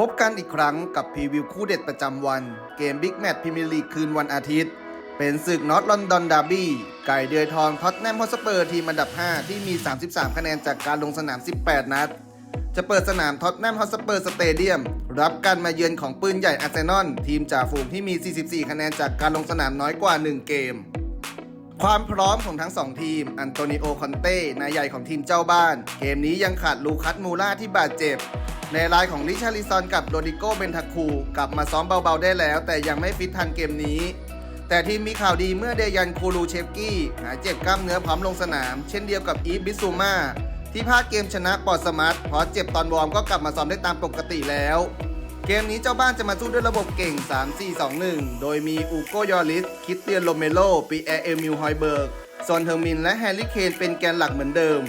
พบกันอีกครั้งกับพรีวิวคู่เด็ดประจำวัน เกมบิ๊กแมตช์พรีเมียร์ลีกคืนวันอาทิตย์ เป็นศึกนอตลอนดอนดาร์บี้ ไก่เดือยทองท็อตแนมฮอสเปอร์ทีมอันดับ 5 ที่มี 33 คะแนนจากการลงสนาม 18 นัด จะเปิดสนามท็อตแนมฮอสเปอร์สเตเดียม รับการมาเยือนของปืนใหญ่อาร์เซนอลทีมจ่าฝูงที่มี 44 คะแนนจากการลงสนามน้อยกว่า 1 เกมความพร้อมของทั้ง 2 ทีม อันโตนิโอ คอนเต้ นายใหญ่ของทีมเจ้าบ้าน เกมนี้ยังขาดลูคัสมูล่าที่บาดเจ็บ ในรายของลิชาริซอนกับโรดิโกเบนทาคูกลับมาซ้อมเบาๆได้แล้ว แต่ยังไม่ฟิตทันเกมนี้ แต่ทีมมีข่าวดีเมื่อเดยันคูลูเชฟกี้หายเจ็บกล้ามเนื้อพร้อมลงสนาม เช่นเดียวกับอีฟบิซูมาที่พลาดเกมชนะปอร์สมัตเพราะเจ็บตอนวอร์มก็กลับมาซ้อมได้ตามปกติแล้ว เกมนี้เจ้าบ้านจะมาสู้ด้วยระบบเก่ง 3-4-2-1 โดยมีอูโกยอริส คิสเตียนโรเมโลปีแอเอมิลฮอยเบิร์กซอนเทอร์มิน และแฮร์รี่เคนเป็นแกนหลักเหมือนเดิม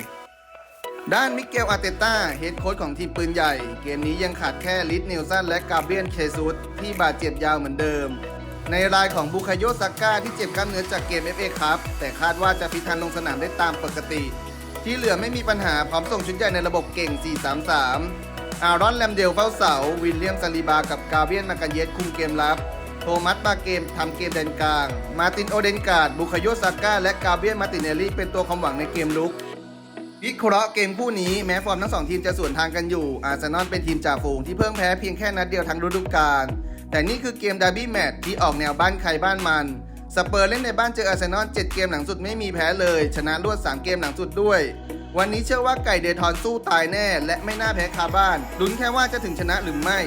ด้านมิเกลอาเตต้าเฮดโค้ชของทีมปืนใหญ่ เกมนี้ยังขาดแค่ลิสเนลสันและกาเบรียนเคซุสที่บาดเจ็บยาวเหมือนเดิม ในรายของบุคาโยซาก้าที่เจ็บกล้ามเนื้อจากเกม FA ครับแต่คาดว่าจะฟิทันลงสนามได้ตามปกติ ที่เหลือไม่มีปัญหาพร้อมส่งชุดใหญ่ในระบบเก่ง 4-3-3 อารอนแลมเดลเฝ้าเสา วิลเลียมซาลีบา กับกาเบียนมากันเยสคุมเกมรับโทมัสปาเกมทำเกมแดนกลาง มาตินโอเดนการ์ดบุคาโยซาก้าและกาเบียนมาติเนลลี่เป็นตัวความหวังในเกมลุก วิเคราะห์เกมคู่นี้แม้ฟอร์มทั้งสองทีมจะสวนทางกันอยู่ อาร์เซนอลเป็นทีมจ่าฝูงที่เพิ่งแพ้เพียงแค่นัดเดียวทั้งฤดูกาลแต่นี่คือเกมดาร์บี้แมตช์ที่ออกแนวบ้านใครบ้านมันสเปอร์เล่นในบ้านเจออาร์เซนอล7เกมหลังสุดไม่มีแพ้เลย ชนะรวด 3 เกมหลังสุดด้วย วันนี้เชื่อว่าไก่เดทอนสู้ตายแน่ และไม่น่าแพ้คาบ้านลุ้นแค่ว่าจะถึงชนะหรือไม่